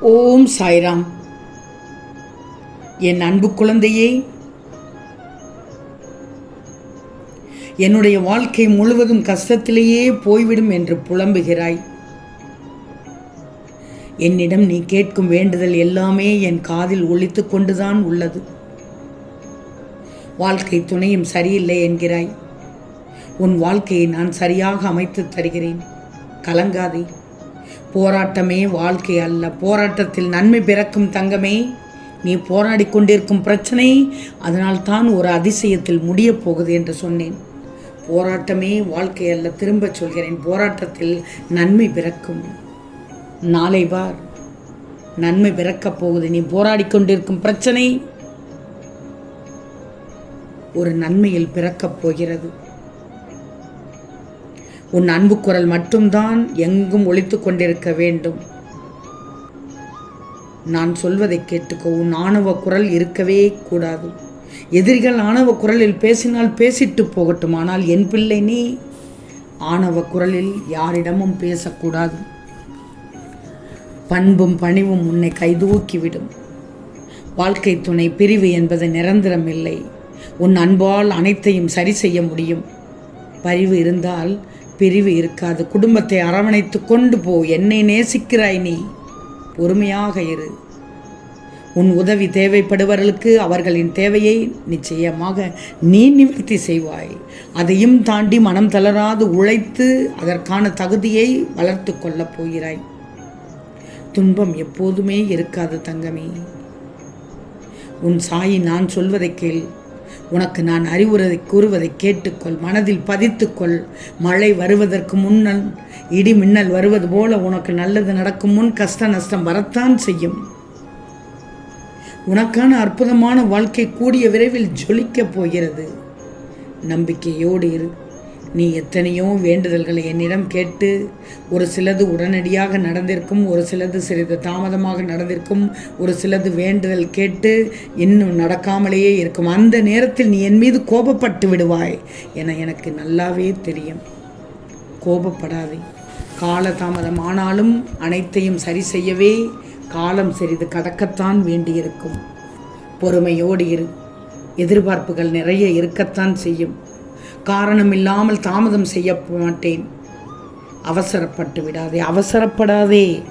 ஓம் சாய்ராம். என் அன்பு குழந்தையே என்னுடைய வாழ்க்கை முழுவதும் கஷ்டத்திலேயே போய்விடும் என்று புலம்புகிறாய். என்னிடம் நீ கேட்கும் வேண்டுதல் எல்லாமே என் காதில் ஒழித்து கொண்டுதான் உள்ளது. வாழ்க்கை துணையும் சரியில்லை என்கிறாய். உன் வாழ்க்கையை நான் சரியாக அமைத்து தருகிறேன். கலங்காதே. போராட்டமே வாழ்க்கை அல்ல. போராட்டத்தில் நன்மை பிறக்கும் தங்கமே. நீ போராடி கொண்டிருக்கும் பிரச்சனை அதனால் தான் ஒரு அதிசயத்தில் முடியப் போகுது என்று சொன்னேன். போராட்டமே வாழ்க்கை அல்ல திரும்பச் சொல்கிறேன். போராட்டத்தில் நன்மை பிறக்கும். நாளை பார் நன்மை பிறக்கப் போகுது. நீ போராடி கொண்டிருக்கும் பிரச்சனை ஒரு நன்மையில் பிறக்கப் போகிறது. உன் அன்பு குரல் மட்டும்தான் எங்கும் ஒழித்து கொண்டிருக்க வேண்டும். நான் சொல்வதை கேட்டுக்கோ உன் ஆணவ குரல் இருக்கவே கூடாது. எதிரிகள் ஆணவ குரலில் பேசினால் பேசிட்டு போகட்டும் ஆனால் என் பிள்ளை நீ ஆணவ குரலில் யாரிடமும் பேசக்கூடாது. பண்பும் பணிவும் உன்னை கைதூக்கிவிடும். வாழ்க்கை துணை பிரிவு என்பது நிரந்தரம் இல்லை. உன் அன்பால் அனைத்தையும் சரி செய்ய முடியும். பரிவு இருந்தால் பிரிவு இருக்காது. குடும்பத்தை அரவணைத்து கொண்டு போ. என்னை நேசிக்கிறாய் நீ. பொறுமையாக இரு. உன் உதவி தேவைப்படுவர்களுக்கு அவர்களின் தேவையை நிச்சயமாக நீ நிவர்த்தி செய்வாய். அதையும் தாண்டி மனம் தளராது உழைத்து அதற்கான தகுதியை வளர்த்து கொள்ளப் போகிறாய். துன்பம் எப்போதுமே இருக்காது தங்கமே. உன் சாயி நான் சொல்வதை கேள். உனக்கு நான் அறிவுரை கூறுவதை கேட்டுக்கொள் மனதில் பதித்துக்கொள். மழை வருவதற்கு முன்னல் இடி மின்னல் வருவது போல உனக்கு நல்லது நடக்கும் முன் கஷ்ட நஷ்டம் வரத்தான் செய்யும். உனக்கான அற்புதமான வாழ்க்கை கூடிய விரைவில் ஜொலிக்கப் போகிறது. நம்பிக்கையோடு இரு. நீ எத்தனையோ வேண்டுதல்களை என்னிடம் கேட்டு ஒரு சிலது உடனடியாக நடந்திருக்கும் ஒரு சிலது சிறிது தாமதமாக நடந்திருக்கும் ஒரு சிலது வேண்டுதல் கேட்டு இன்னும் நடக்காமலேயே இருக்கும். அந்த நேரத்தில் நீ என் மீது கோபப்பட்டு விடுவாய் என எனக்கு நல்லாவே தெரியும். கோபப்படாதே. கால தாமதம் ஆனாலும் அனைத்தையும் சரி செய்யவே காலம் சிறிது கடக்கத்தான் வேண்டியிருக்கும். பொறுமையோடு இரு. எதிர்பார்ப்புகள் நிறைய இருக்கத்தான் செய்யும். காரணம் இல்லாமல் தாமதம் செய்ய மாட்டேன். அவசரப்பட்டு விடாதே அவசரப்படாதே.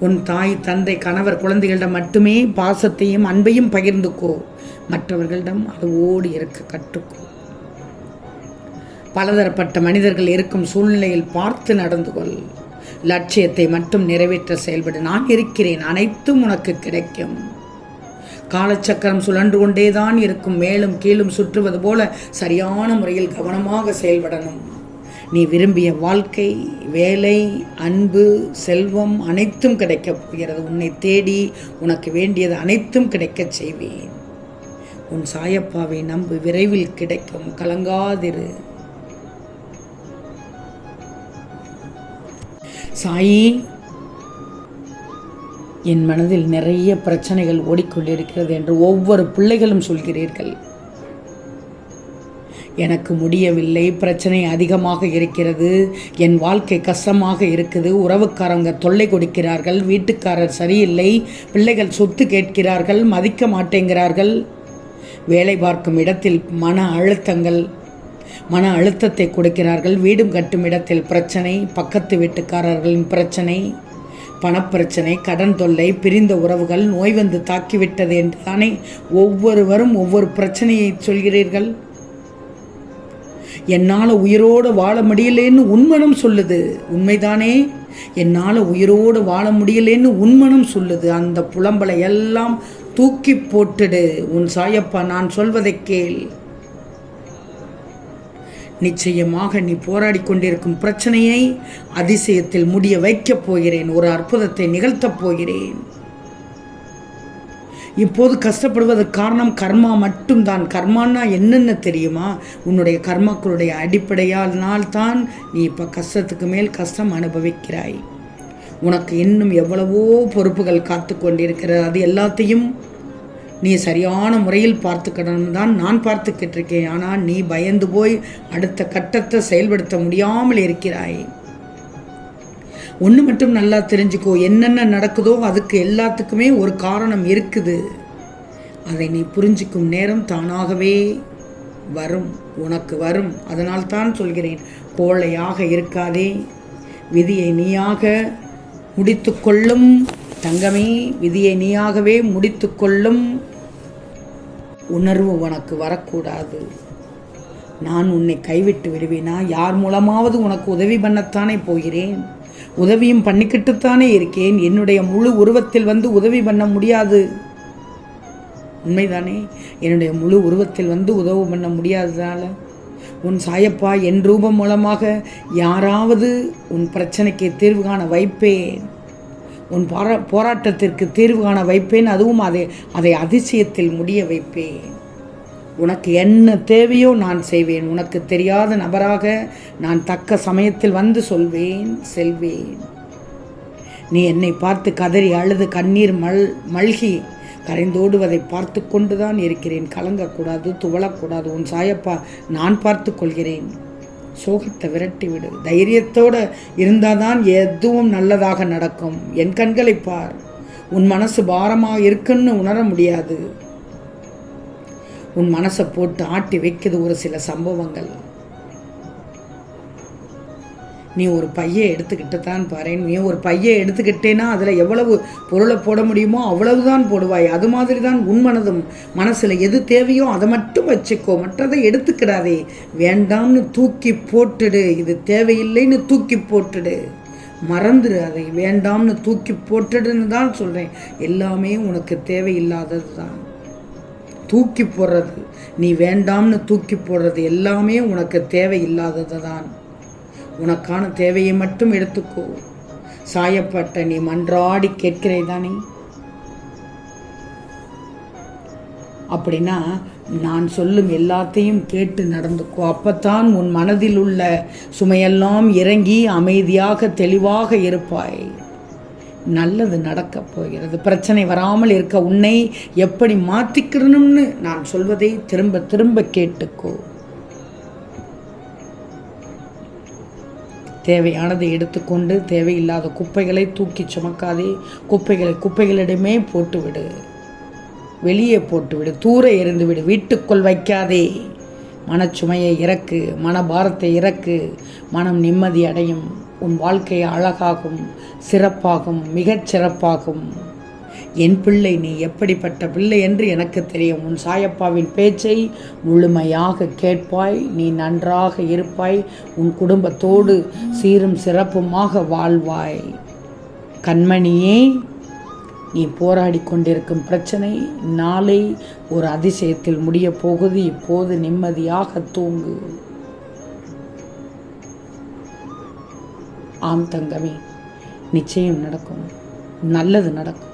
உன் தாய் தந்தை கணவர் குழந்தைகளிடம் மட்டுமே பாசத்தையும் அன்பையும் பகிர்ந்துக்கோ. மற்றவர்களிடம் அது ஓடி இருக்க கற்றுக்கோ. பலதரப்பட்ட மனிதர்கள் இருக்கும் சூழ்நிலையில் பார்த்து நடந்து கொள். லட்சியத்தை மட்டும் நிறைவேற்ற செயல்படு. நான் இருக்கிறேன். அனைத்தும் உனக்கு கிடைக்கும். காலச்சக்கரம் சுழன்று கொண்டேதான் இருக்கும். மேலும் கீழும் சுற்றுவது போல சரியான முறையில் கவனமாக செயல்படணும். நீ விரும்பிய வாழ்க்கை வேலை அன்பு செல்வம் அனைத்தும் கிடைக்கப் போகிறது. உன்னை தேடி உனக்கு வேண்டியது அனைத்தும் கிடைக்கச் செய்வேன். உன் சாயப்பாவை நம்பு விரைவில் கிடைக்கும். கலங்காதிரு. சாயி என் மனதில் நிறைய பிரச்சனைகள் ஓடிக்கொண்டிருக்கிறது என்று ஒவ்வொரு பிள்ளைகளும் சொல்கிறீர்கள். எனக்கு முடியவில்லை பிரச்சனை அதிகமாக இருக்கிறது என் வாழ்க்கை கஷ்டமாக இருக்குது உறவுக்காரங்க தொல்லை கொடுக்கிறார்கள் வீட்டுக்காரர் சரியில்லை பிள்ளைகள் சொத்து கேட்கிறார்கள் மதிக்க மாட்டேங்கிறார்கள். வேலை பார்க்கும் இடத்தில் மன அழுத்தங்கள் மன அழுத்தத்தை கொடுக்கிறார்கள் வீடும் கட்டும் இடத்தில் பிரச்சனை பக்கத்து வீட்டுக்காரர்களின் பிரச்சனை பணப்பிரச்சனை கடன் தொல்லை பிரிந்த உறவுகள் நோய் வந்து தாக்கிவிட்டது என்று தானே ஒவ்வொருவரும் ஒவ்வொரு பிரச்சனையை சொல்கிறீர்கள்? என்னால் உயிரோடு வாழ முடியலேன்னு உன்மனம் சொல்லுது. உண்மைதானே? என்னால் உயிரோடு வாழ முடியலேன்னு உன்மனம் சொல்லுது. அந்த புலம்பலை எல்லாம் தூக்கி போட்டுடு. உன் சாயப்பா நான் சொல்வதை கேள். நிச்சயமாக நீ போராடி கொண்டிருக்கும் பிரச்சனையை அதிசயத்தில் முடிய வைக்கப் போகிறேன். ஒரு அற்புதத்தை நிகழ்த்தப் போகிறேன். இப்போது கஷ்டப்படுவதற்கு காரணம் கர்மா மட்டும்தான். கர்மான்னா என்னென்ன தெரியுமா? உன்னுடைய கர்மாக்களுடைய அடிப்படையால் தான் நீ இப்போ கஷ்டத்துக்கு மேல் கஷ்டம் அனுபவிக்கிறாய். உனக்கு இன்னும் எவ்வளவோ பொறுப்புகள் காத்து கொண்டிருக்கிறது. அது எல்லாத்தையும் நீ சரியான முறையில் பார்த்துக்கணும் தான் நான் பார்த்துக்கிட்டு இருக்கேன் ஆனால் நீ பயந்து போய் அடுத்த கட்டத்தை செயல்படுத்த முடியாமல் இருக்கிறாய். ஒன்று மட்டும் நல்லா தெரிஞ்சுக்கோ என்னென்ன நடக்குதோ அதுக்கு எல்லாத்துக்குமே ஒரு காரணம் இருக்குது. அதை நீ புரிஞ்சிக்கும் நேரம் தானாகவே வரும் உனக்கு வரும். அதனால் தான் சொல்கிறேன் கோழையாக இருக்காதே. விதியை நீயாக முடித்துக்கொள்ளும் தங்கமே விதியை நீயாகவே முடித்துக்கொள்ளும் உணர்வு உனக்கு வரக்கூடாது. நான் உன்னை கைவிட்டு விடுவேனா? யார் மூலமாவது உனக்கு உதவி பண்ணத்தானே போகிறேன்? உதவியும் பண்ணிக்கிட்டுத்தானே இருக்கேன். என்னுடைய முழு உருவத்தில் வந்து உதவி பண்ண முடியாது. உண்மைதானே? என்னுடைய முழு உருவத்தில் வந்து உதவு பண்ண முடியாததால. உன் சாயப்பா என் ரூபம் மூலமாக யாராவது உன் பிரச்சனைக்கு தீர்வு காண வைப்பேன். உன் போரா போராட்டத்திற்கு தீர்வு காண வைப்பேன். அதுவும் அதை அதை அதிசயத்தில் முடிய வைப்பேன். உனக்கு என்ன தேவையோ நான் செய்வேன். உனக்கு தெரியாத நபராக நான் தக்க சமயத்தில் வந்து சொல்வேன் செல்வேன். நீ என்னை பார்த்து கதறி அழுது கண்ணீர் மல் மல்கி கரைந்தோடுவதை பார்த்து கொண்டுதான் இருக்கிறேன். கலங்கக்கூடாது துவளக்கூடாது. உன் சாயப்பா நான் பார்த்து கொள்கிறேன். சோகத்தை விரட்டி விடு. தைரியத்தோடு இருந்தாதான் எதுவும் நல்லதாக நடக்கும். என் கண்களை பார். உன் மனசு பாரமாக இருக்குன்னு உணர முடியாது. உன் மனசை போட்டு ஆட்டி வைக்குது ஒரு சில சம்பவங்கள். நீ ஒரு பையை எடுத்துக்கிட்டு தான் பாரு. நீ ஒரு பையை எடுத்துக்கிட்டேன்னா அதில் எவ்வளவு பொருளை போட முடியுமோ அவ்வளவுதான் போடுவாய். அது மாதிரி தான் உன் மனதும். மனசில் எது தேவையோ அதை மட்டும் வச்சுக்கோ. மற்றதை எடுத்துக்கிடாதே. வேண்டாம்னு தூக்கி போட்டுடு. இது தேவையில்லைன்னு தூக்கி போட்டுடு. மறந்துடு அதை. வேண்டாம்னு தூக்கி போட்டுடுன்னு தான் சொல்கிறேன் எல்லாமே உனக்கு தேவையில்லாதது தான் தூக்கி போடுறது. நீ வேண்டாம்னு தூக்கி போடுறது எல்லாமே உனக்கு தேவையில்லாதது தான் உனக்கான தேவையை மட்டும் எடுத்துக்கோ. சாயப்பட்ட நீ மன்றாடி கேட்கிறே தானே அப்படின்னா நான் சொல்லும் எல்லாத்தையும் கேட்டு நடந்துக்கோ. அப்பத்தான் உன் மனதில் உள்ள சுமையெல்லாம் இறங்கி அமைதியாக தெளிவாக இருப்பாய். நல்லது நடக்கப் போகிறது. பிரச்சனை வராமல் இருக்க உன்னை எப்படி மாற்றிக்கிறணும்னு நான் சொல்வதை திரும்ப திரும்ப கேட்டுக்கோ. தேவையானதை எடுத்துக்கொண்டு தேவையில்லாத குப்பைகளை தூக்கி சுமக்காதே. குப்பைகளை குப்பைகளிடமே போட்டுவிடு. வெளியே போட்டுவிடு. தூர எறிந்துவிடு வீட்டுக்குள் வைக்காதே. மனச்சுமையை இறக்கு. மனபாரத்தை இறக்கு. மனம் நிம்மதி அடையும். உன் வாழ்க்கை அழகாகும். சிறப்பாகும். மிகச் சிறப்பாகும் என் பிள்ளை நீ எப்படிப்பட்ட பிள்ளை என்று எனக்கு தெரியும். உன் சாயப்பாவின் பேச்சை முழுமையாக கேட்பாய். நீ நன்றாக இருப்பாய். உன் குடும்பத்தோடு சீரும் சிறப்புமாக வாழ்வாய். கண்மணியே நீ போராடி கொண்டிருக்கும் பிரச்சனை நாளை ஒரு அதிசயத்தில் முடிய போகுது இப்போது நிம்மதியாக தூங்கு. ஆம் தங்கமே நிச்சயம் நடக்கும். நல்லது நடக்கும்.